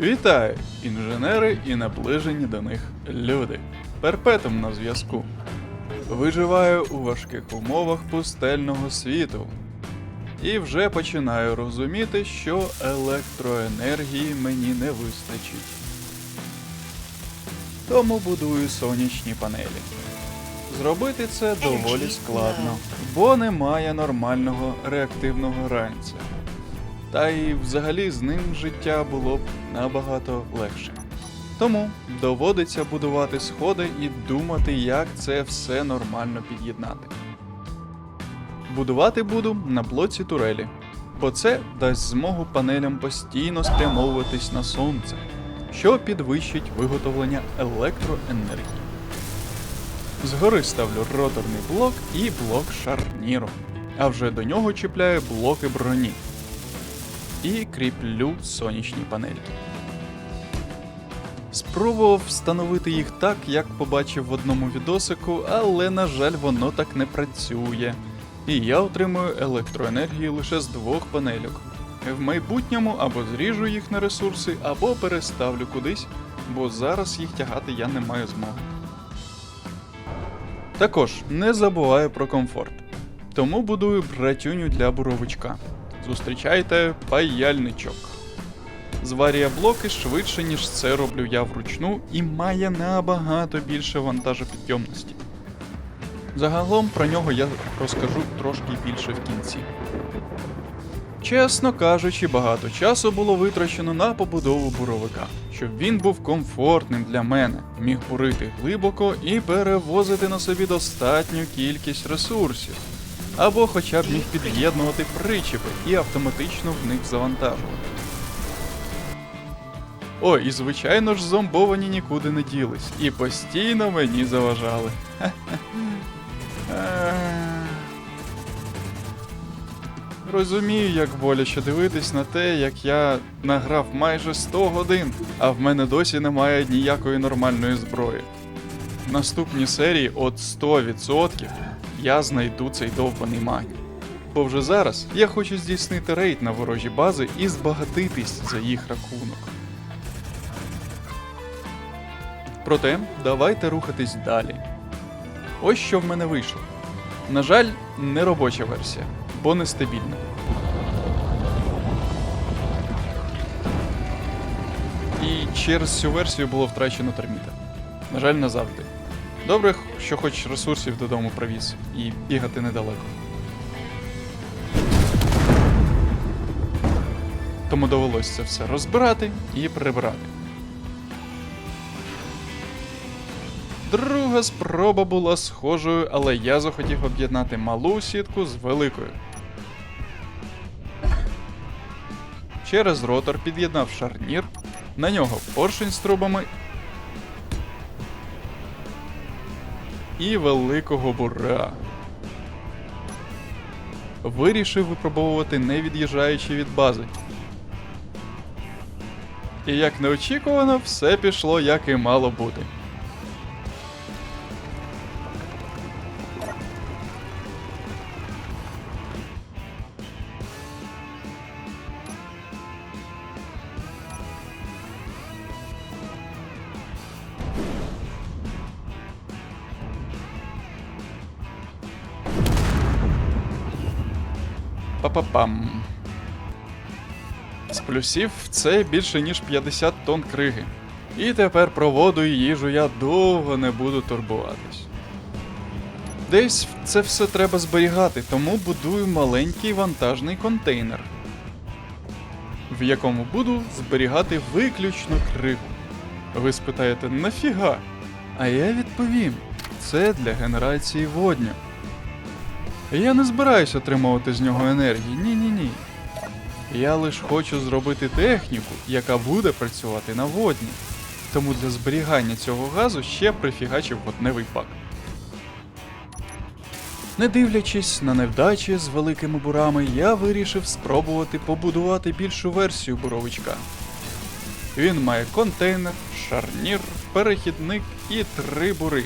Вітаю, інженери і наближені до них люди. Перпетум на зв'язку. Виживаю у важких умовах пустельного світу. І вже починаю розуміти, що електроенергії мені не вистачить. Тому будую сонячні панелі. Зробити це доволі складно, бо немає нормального реактивного ранця. Та й взагалі з ним життя було б набагато легше. Тому доводиться будувати сходи і думати, як це все нормально під'єднати. Будувати буду на блоці турелі, бо це дасть змогу панелям постійно спрямовуватись на сонце, що підвищить виготовлення електроенергії. Згори ставлю роторний блок і блок шарніру, а вже до нього чіпляю блоки броні і кріплю сонячні панельки. Спробував встановити їх так, як побачив в одному відосику, але, на жаль, воно так не працює. І я отримую електроенергію лише з двох панельок. В майбутньому або зріжу їх на ресурси, або переставлю кудись, бо зараз їх тягати я не маю змоги. Також не забуваю про комфорт. Тому будую братюню для буровичка. Зустрічайте паяльничок. Зварює блоки швидше, ніж це роблю я вручну, і має набагато більше вантажопідйомності. Загалом про нього я розкажу трошки більше в кінці. Чесно кажучи, багато часу було витрачено на побудову буровика, щоб він був комфортним для мене, міг бурити глибоко і перевозити на собі достатню кількість ресурсів, або хоча б міг під'єднувати причепи і автоматично в них завантажувати. О, і звичайно ж зомбовані нікуди не ділись, і постійно мені заважали. Розумію, як боляче дивитись на те, як я награв майже 100 годин, а в мене досі немає ніякої нормальної зброї. В наступній серії от 100% я знайду цей довбаний магній. Бо вже зараз я хочу здійснити рейд на ворожі бази і збагатитись за їх рахунок. Проте, давайте рухатись далі. Ось що в мене вийшло. На жаль, не робоча версія, бо нестабільна. І через цю версію було втрачено терміта. На жаль, назавжди. Добре, що хоч ресурсів додому привіз і бігати недалеко. Тому довелося це все розбирати і прибирати. Друга спроба була схожою, але я захотів об'єднати малу сітку з великою. Через ротор під'єднав шарнір, на нього поршень з трубами і великого бура. Вирішив випробовувати не від'їжджаючи від бази. І як неочікувано, все пішло як і мало бути. Па-па-пам. З плюсів це більше ніж 50 тонн криги. І тепер про воду і їжу я довго не буду турбуватись. Десь це все треба зберігати, тому будую маленький вантажний контейнер, в якому буду зберігати виключно кригу. Ви спитаєте, нафіга? А я відповім: це для генерації водню. Я не збираюсь отримувати з нього енергії. Ні-ні ні. Я лише хочу зробити техніку, яка буде працювати на водні. Тому для зберігання цього газу ще прифігачив водневий пак. Не дивлячись на невдачі з великими бурами, я вирішив спробувати побудувати більшу версію буровичка. Він має контейнер, шарнір, перехідник і три бури.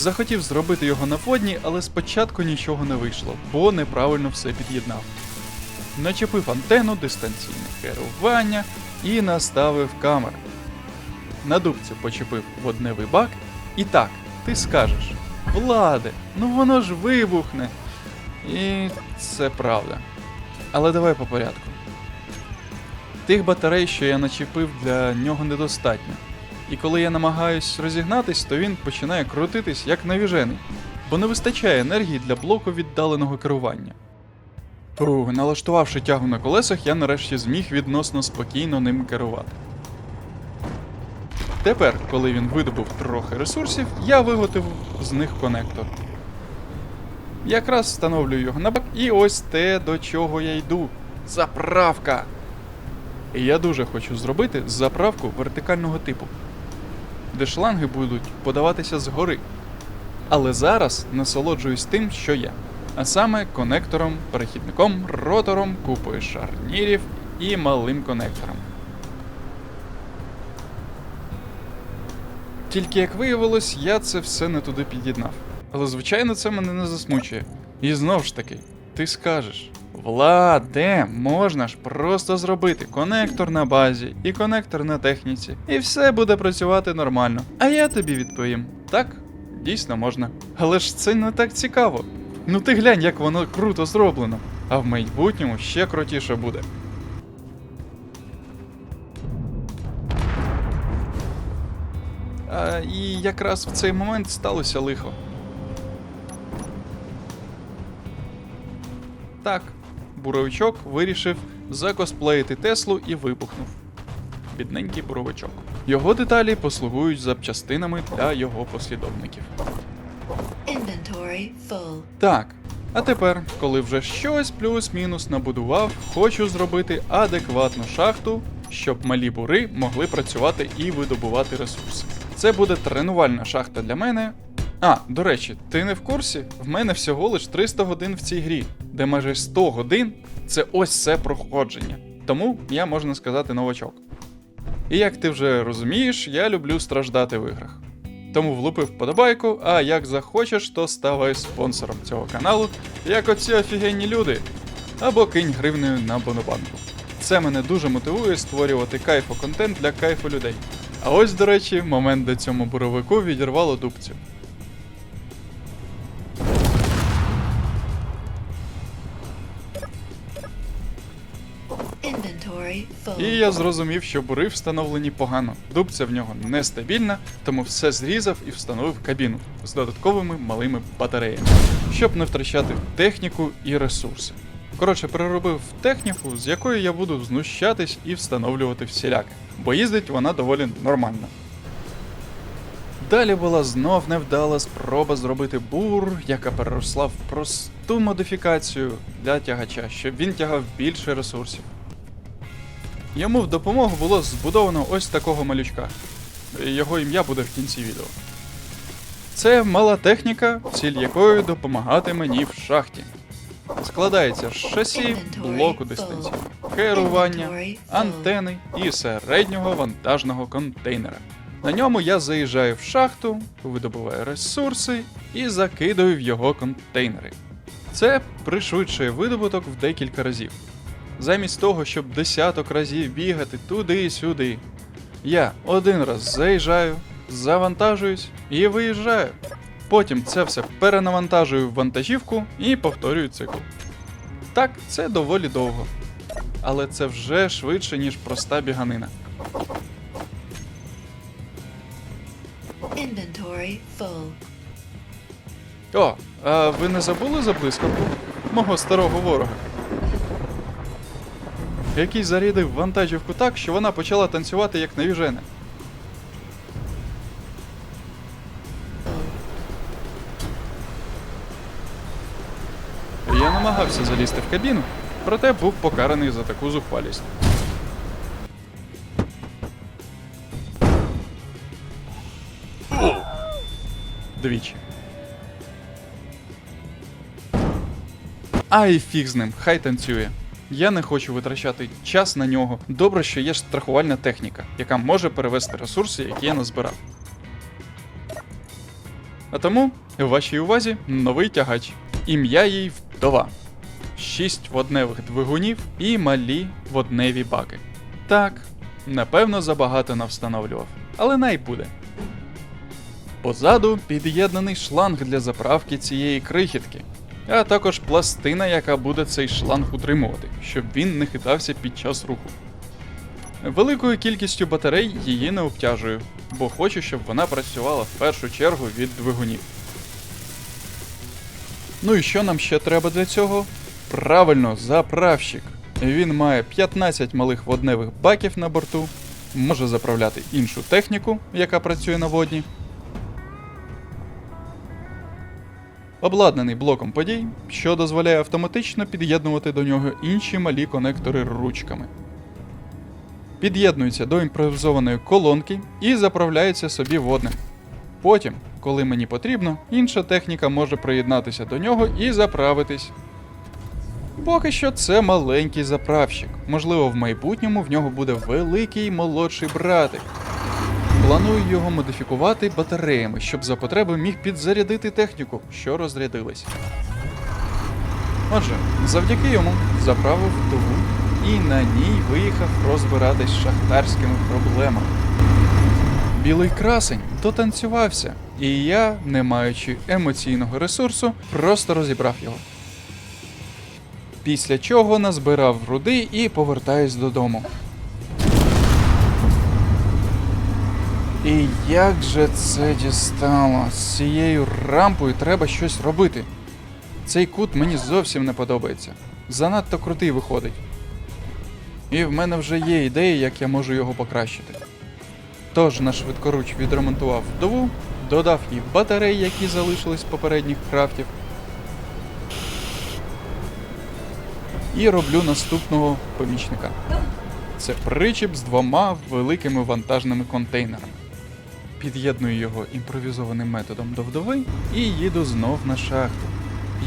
Захотів зробити його на водні, але спочатку нічого не вийшло, бо неправильно все під'єднав. Начепив антенну, дистанційне керування, і наставив камери. На дубці почепив водневий бак, і так, ти скажеш: Владе, ну воно ж вибухне. І це правда. Але давай по порядку. Тих батарей, що я начепив, для нього недостатньо. І коли я намагаюсь розігнатись, то він починає крутитись як навіжений, бо не вистачає енергії для блоку віддаленого керування. Фух, налаштувавши тягу на колесах, я нарешті зміг відносно спокійно ним керувати. Тепер, коли він видобув трохи ресурсів, я виготовив з них конектор. Якраз встановлюю його на бак, і ось те, до чого я йду. Заправка! І я дуже хочу зробити заправку вертикального типу, де шланги будуть подаватися згори. Але зараз насолоджуюсь тим, що є. А саме конектором, перехідником, ротором, купою шарнірів і малим конектором. Тільки як виявилось, я це все не туди під'єднав. Але звичайно це мене не засмучує. І знов ж таки, ти скажеш: Владе, можна ж просто зробити конектор на базі і конектор на техніці, і все буде працювати нормально. А я тобі відповім: так, дійсно можна. Але ж це не так цікаво. Ну ти глянь, як воно круто зроблено. А в майбутньому ще крутіше буде. А, і якраз в цей момент сталося лихо. Так, буровичок вирішив закосплеїти Теслу і вибухнув. Бідненький буровичок. Його деталі послугують запчастинами для його послідовників. Full. Так. А тепер, коли вже щось плюс-мінус набудував, хочу зробити адекватну шахту, щоб малі бури могли працювати і видобувати ресурси. Це буде тренувальна шахта для мене. А, до речі, ти не в курсі? В мене всього лиш 300 годин в цій грі, де майже 100 годин це ось це проходження. Тому я можна сказати новачок. І як ти вже розумієш, я люблю страждати в іграх. Тому влупив вподобайку, а як захочеш, то ставай спонсором цього каналу, як оці офігенні люди. Або кинь гривнею на Бонобанку. Це мене дуже мотивує створювати кайфо контент для кайфу людей. А ось, до речі, момент, де цьому буровику відірвало дубцю. І я зрозумів, що бури встановлені погано. Дубця в нього нестабільна, тому все зрізав і встановив кабіну з додатковими малими батареями, щоб не втрачати техніку і ресурси. Коротше, переробив техніку, з якою я буду знущатись і встановлювати всіляке, бо їздить вона доволі нормально. Далі була знов невдала спроба зробити бур, яка переросла в просту модифікацію для тягача, щоб він тягав більше ресурсів. Йому в допомогу було збудовано ось такого малючка. Його ім'я буде в кінці відео. Це мала техніка, ціль якої допомагати мені в шахті. Складається з шасі, блоку дистанційного керування, антени і середнього вантажного контейнера. На ньому я заїжджаю в шахту, видобуваю ресурси і закидаю в його контейнери. Це пришвидшує видобуток в декілька разів. Замість того, щоб десяток разів бігати туди і сюди. Я один раз заїжджаю, завантажуюсь і виїжджаю. Потім це все перенавантажую в вантажівку і повторюю цикл. Так, це доволі довго. Але це вже швидше, ніж проста біганина. Inventory full. О, а ви не забули за блискавку? Мого старого ворога. Який зарядив вантажівку так, що вона почала танцювати як навіжена. Я намагався залізти в кабіну, проте був покараний за таку зухвалість. Двічі. Ай, фіг з ним, хай танцює. Я не хочу витрачати час на нього. Добре, що є страхувальна техніка, яка може перевести ресурси, які я назбирав. А тому в вашій увазі новий тягач. Ім'я їй вдова. Шість водневих двигунів і малі водневі баки. Так, Напевно, забагато навстановлював, але най буде. Позаду під'єднаний шланг для заправки цієї крихітки, а також пластина, яка буде цей шланг утримувати, щоб він не хитався під час руху. Великою кількістю батарей її не обтяжую, бо хочу, щоб вона працювала в першу чергу від двигунів. Ну і що нам ще треба для цього? Правильно, заправщик. Він має 15 малих водневих баків на борту, може заправляти іншу техніку, яка працює на водні. Обладнаний блоком подій, що дозволяє автоматично під'єднувати до нього інші малі конектори ручками. Під'єднується до імпровізованої колонки і заправляється собі водним. Потім, коли мені потрібно, інша техніка може приєднатися до нього і заправитись. Поки що це маленький заправщик. Можливо, в майбутньому в нього буде великий молодший братик. Планую його модифікувати батареями, щоб за потреби міг підзарядити техніку, що розрядилась. Отже, завдяки йому заправив туву і на ній виїхав розбиратись з шахтарськими проблемами. Білий красень дотанцювався, і я, не маючи емоційного ресурсу, просто розібрав його. Після чого назбирав руди і повертаюсь додому. І як же це дістало? З цією рампою треба щось робити. Цей кут мені зовсім не подобається. Занадто крутий виходить. І в мене вже є ідеї, як я можу його покращити. Тож на швидкоруч відремонтував вдову, додав їй батарей, які залишились з попередніх крафтів. І роблю наступного помічника. Це причіп з двома великими вантажними контейнерами. Під'єдную його імпровізованим методом до вдови і їду знов на шахту.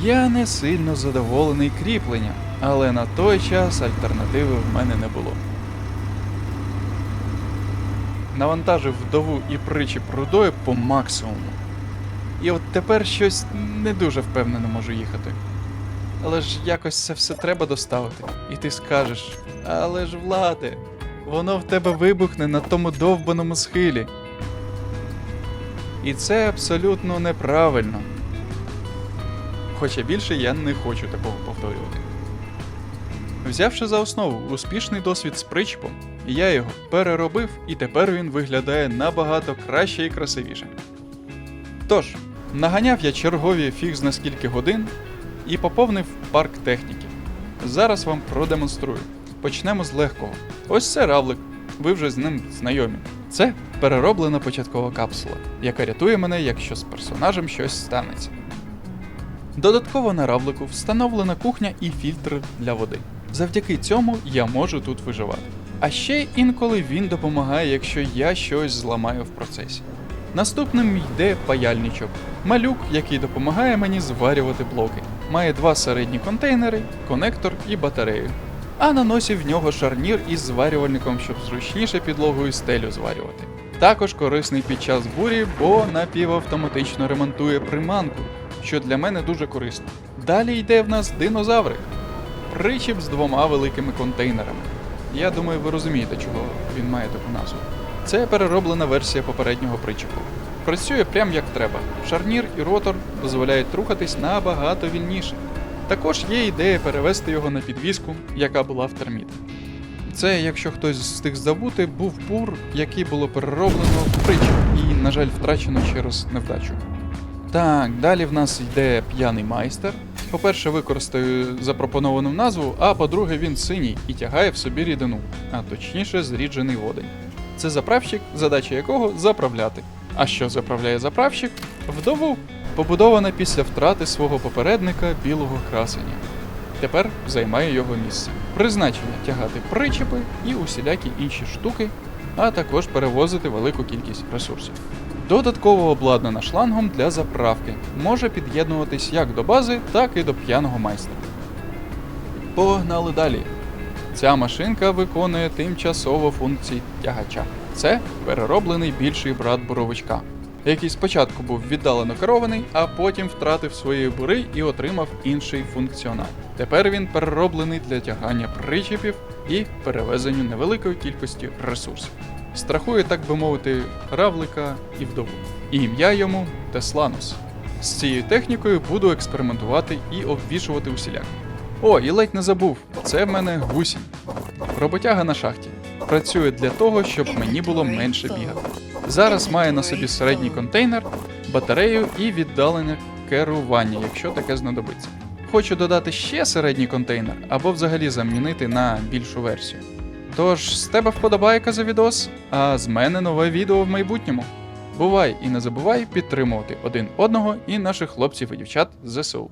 Я не сильно задоволений кріпленням, але на той час альтернативи в мене не було. Навантажив вдову і причіп рудою по максимуму. І от тепер щось не дуже впевнено можу їхати. Але ж якось це все треба доставити. І ти скажеш: але ж владе, воно в тебе вибухне на тому довбаному схилі. І це абсолютно неправильно. Хоча більше я не хочу такого повторювати. Взявши за основу успішний досвід з причепом, я його переробив, і тепер він виглядає набагато краще і красивіше. Тож, наганяв я чергові фіг на скільки годин і поповнив парк техніки. Зараз вам продемонструю. Почнемо з легкого. Ось це равлик. Ви вже з ним знайомі. Це перероблена початкова капсула, яка рятує мене, якщо з персонажем щось станеться. Додатково на равлику встановлена кухня і фільтр для води. Завдяки цьому я можу тут виживати. А ще інколи він допомагає, якщо я щось зламаю в процесі. Наступним йде паяльничок, малюк, який допомагає мені зварювати блоки. Має два середні контейнери, конектор і батарею. А на носі в нього шарнір із зварювальником, щоб зручніше підлогу і стелю зварювати. Також корисний під час бурі, бо напівавтоматично ремонтує приманку, що для мене дуже корисно. Далі йде в нас динозаврик. Причіп з двома великими контейнерами. Я думаю, ви розумієте, чого він має таку назву. Це перероблена версія попереднього причепу. Працює прям як треба. Шарнір і ротор дозволяють рухатись набагато вільніше. Також є ідея перевести його на підвіску, яка була в терміт. Це, якщо хтось встиг забути, був пур, який було перероблено в причіп і, на жаль, втрачено через невдачу. Так, далі в нас йде п'яний майстер. По-перше, використаю запропоновану назву, а по-друге, він синій і тягає в собі рідину, а точніше, зріджений водень. Це заправщик, задача якого заправляти. А що заправляє заправщик? Вдову, побудована після втрати свого попередника білого красення. Тепер займає його місце. Призначення тягати причепи і усілякі інші штуки, а також перевозити велику кількість ресурсів. Додатково обладнана шлангом для заправки, може під'єднуватись як до бази, так і до п'яного майстра. Погнали далі. Ця машинка виконує тимчасово функції тягача. Це перероблений більший брат буровичка. Який спочатку був віддалено керований, а потім втратив свої бури і отримав інший функціонал. Тепер він перероблений для тягання причепів і перевезенню невеликої кількості ресурсів. Страхує, так би мовити, равлика і вдову. І ім'я йому Тесланус. З цією технікою буду експериментувати і обвішувати усіляк. О, і ледь не забув, це в мене гусінь. Роботяга на шахті. Працює для того, щоб мені було менше бігати. Зараз має на собі середній контейнер, батарею і віддалене керування, якщо таке знадобиться. Хочу додати ще середній контейнер або взагалі замінити на більшу версію. Тож, з тебе вподобайка за відос, а з мене нове відео в майбутньому. Бувай і не забувай підтримувати один одного і наших хлопців і дівчат ЗСУ.